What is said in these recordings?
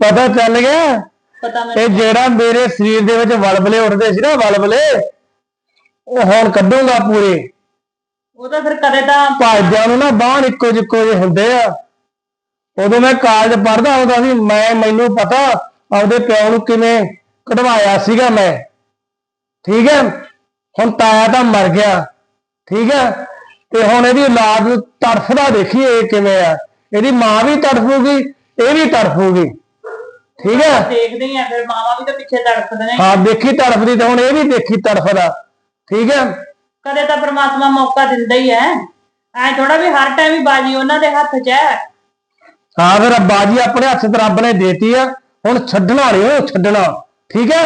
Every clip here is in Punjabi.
ਪਤਾ ਚੱਲ ਗਿਆ? ਪਤਾ ਮੈਨੂੰ ਇਹ ਜਿਹੜਾ ਮੇਰੇ ਸਰੀਰ ਦੇ ਵਿੱਚ ਵਲਵਲੇ ਉੱਠਦੇ ਸੀ ਨਾ ਵਲਵਲੇ ਉਹ ਹੁਣ ਕੱਢੂਗਾ ਪੂਰੇ। ਉਹ ਤਾਂ ਫਿਰ ਕਦੇ ਤਾਂ ਭਾਜਾਂ ਨੂੰ ਨਾ ਬਾਹਰ ਇੱਕੋ ਜਿੱਕੋ ਜਿਹੇ ਹੁੰਦੇ ਆ। ਉਦੋਂ ਮੈਂ ਕਾਲਜ ਪੜ੍ਹਦਾ ਹੁੰਦਾ ਸੀ ਮੈਂ ਮੈਨੂੰ ਪਤਾ ਆਪਦੇ ਪਿਓ ਨੂੰ ਕਿਵੇਂ ਕਢਵਾਇਆ ਸੀਗਾ ਮੈਂ। ਠੀਕ ਹੈ? ਹੁਣ ਤਾਇਆ ਤਾਂ ਮਰ ਗਿਆ। ਠੀਕ ਹੈ? ਤੇ ਹੁਣ ਇਹਦੀ ਔਲਾਦ ਨੂੰ ਤੜਫਦਾ ਦੇਖੀ ਇਹ ਕਿਵੇਂ ਆ। ਇਹਦੀ ਮਾਂ ਵੀ ਤੜਫੂਗੀ ਇਹ ਵੀ ਤੜਫੂਗੀ ਠੀਕ ਹੈ? ਦੇਖਦੇ ਹੀ ਆ ਫਿਰ ਮਾਵਾ ਵੀ ਤਾਂ ਪਿੱਛੇ ਤੜਫਦੇ ਨੇ। ਹਾਂ ਦੇਖੀ ਤੜਫਦੀ ਤੇ ਹੁਣ ਇਹ ਵੀ ਦੇਖੀ ਤੜਫਦਾ ਠੀਕ ਹੈ? ਕਦੇ ਤਾਂ ਪ੍ਰਮਾਤਮਾ ਮੌਕਾ ਦਿੰਦਾ ਹੀ ਹੈ। ਐ ਥੋੜਾ ਵੀ ਹਰ ਟਾਈਮ ਹੀ ਬਾਜੀ ਉਹਨਾਂ ਦੇ ਹੱਥ 'ਚ ਹੈ। ਹਾਂ ਫਿਰ ਬਾਜੀ ਆਪਣੇ ਹੱਥ ਤੇ ਰੱਬ ਨੇ ਦੇਤੀ ਆ। ਹੁਣ ਛੱਡਣਾ ਉਹ ਛੱਡਣਾ। ਠੀਕ ਹੈ?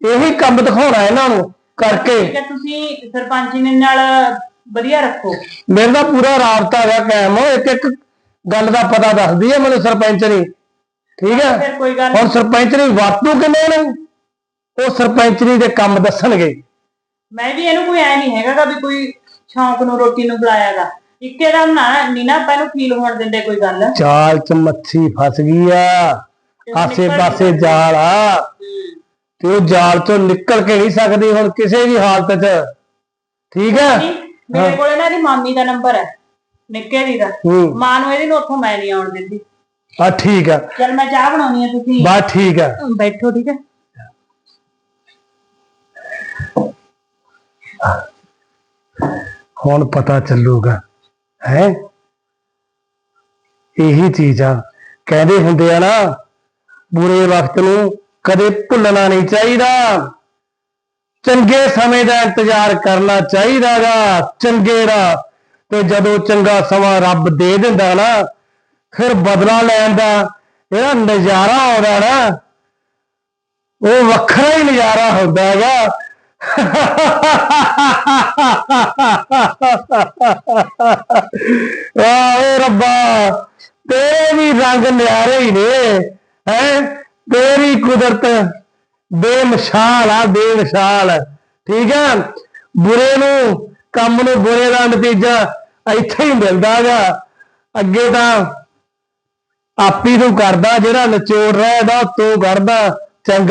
ਇਹੀ ਕੰਮ ਦਿਖਾਉਣਾ ਇਹਨਾਂ ਨੂੰ ਕਰਕੇ। ਠੀਕ ਹੈ ਤੁਸੀਂ ਸਰਪੰਚ ਨੇ ਨਾਲ ਵਧੀਆ ਰੱਖੋ। ਮੇਰੇ ਦਾ ਪੂਰਾ ਰਾਬਤਾ ਹੈਗਾ ਕਾਇਮ। ਇੱਕ ਇੱਕ ਗੱਲ ਦਾ ਪਤਾ ਦੱਸਦੀ ਹੈ ਮੈਨੂੰ ਸਰਪੰਚ ਨੇ। ਠੀਕ ਹੈ ਫਿਰ ਕੋਈ ਗੱਲ ਹੁਣ ਸਰਪੰਚ ਨੇ ਵਰਤੂ ਕਿੰਨੇ ਨੇ? ਉਹ ਸਰਪੰਚਰੀ ਦੇ ਕੰਮ ਦੱਸਣਗੇ। ਮੈਂ ਵੀ ਇਹਨੂੰ ਕੋਈ ਐ ਨਹੀਂ ਹੈਗਾ ਗਾ ਵੀ ਕੋਈ ਸ਼ੌਂਕ ਨੂੰ ਰੋਟੀ ਨੂੰ ਬੁਲਾਇਆਗਾ। ਇੱਕੇ ਦਾ ਨਾ ਨੀ ਨਾ ਆਪਾਂ ਫੀਲ ਹੋਣ ਦਿੰਦੇ ਕੋਈ ਗੱਲ। ਚਾਲ ਚ ਮੱਛੀ ਫਸ ਗਈ ਆ। ਆਸੇ ਪਾਸੇ ਜਾਲ ਆ। ਤੇ ਉਹ ਜਾਲ ਚੋਂ ਨਿਕਲ ਕੇ ਨਹੀਂ ਸਕਦੀ ਹੁਣ ਕਿਸੇ ਵੀ ਹਾਲਤ 'ਚ। ਠੀਕ ਹੈ ਨਹੀਂ, ਮੇਰੇ ਕੋਲ ਇਹਨਾਂ ਦੀ ਮਾਮੀ ਦਾ ਨੰਬਰ ਹੈ। ਨਿੱਕੇ ਦੀ ਦਾ। ਹੂੰ। ਮਾਂ ਨੂੰ ਇਹਦੀ ਨੂੰ ਉੱਥੋਂ ਮੈਂ ਨਹੀਂ ਆਉਣ ਦਿੰਦੀ। ਆ ਠੀਕ ਆ। ਚਲ ਮੈਂ ਚਾਹ ਬਣਾਉਣੀ ਹੈ ਤੁਸੀਂ। ਬਸ ਠੀਕ ਆ। ਬੈਠੋ ਠੀਕ ਹੈ ਹੁਣ ਪਤਾ ਚੱਲੂਗਾ। ਹੈ? ਇਹੀ ਚੀਜ਼ ਆ। ਕਹਿੰਦੇ ਹੁੰਦੇ ਆ ਨਾ ਬੁਰੇ ਵਕਤ ਨੂੰ ਕਦੇ ਭੁੱਲਣਾ ਨਹੀਂ ਚਾਹੀਦਾ। ਚੰਗੇ ਸਮੇਂ ਦਾ ਇੰਤਜ਼ਾਰ ਕਰਨਾ ਚਾਹੀਦਾਗਾ। ਚੰਗੇ ਦਾ ਤੇ ਜਦੋਂ ਚੰਗਾ ਸਮਾਂ ਰੱਬ ਦੇ ਦਿੰਦਾ ਨਾ, ਫਿਰ ਬਦਲਾ ਲੈਣ ਦਾ ਇਹਦਾ ਨਜ਼ਾਰਾ ਆਉਂਦਾ ਨਾ, ਉਹ ਵੱਖਰਾ ਹੀ ਨਜ਼ਾਰਾ ਹੁੰਦਾ ਹੈਗਾ। ਆਏ ਰੱਬਾ, ਤੇਰੇ ਵੀ ਰੰਗ ਨਿਆਰੇ ਹੀ ਨੇ, ਹੈ? ਤੇਰੀ ਕੁਦਰਤ ਬੇਮਿਸਾਲ ਆ, ਬੇਮਿਸਾਲ। ਠੀਕ ਹੈ ਬੁਰੇ ਨੂੰ, ਕੰਮ ਨੂੰ ਬੁਰੇ ਦਾ ਨਤੀਜਾ ਇੱਥੇ ਹੀ ਮਿਲਦਾ ਮਿਲਦਾਗਾ ਅੱਗੇ ਤਾਂ ਆਪੀ ਤੂੰ ਕਰਦਾ ਜਿਹੜਾ ਨਿਚੋੜ ਰਹਿਦਾ ਤੂੰ ਕਰਦਾ, ਚੰਗਾ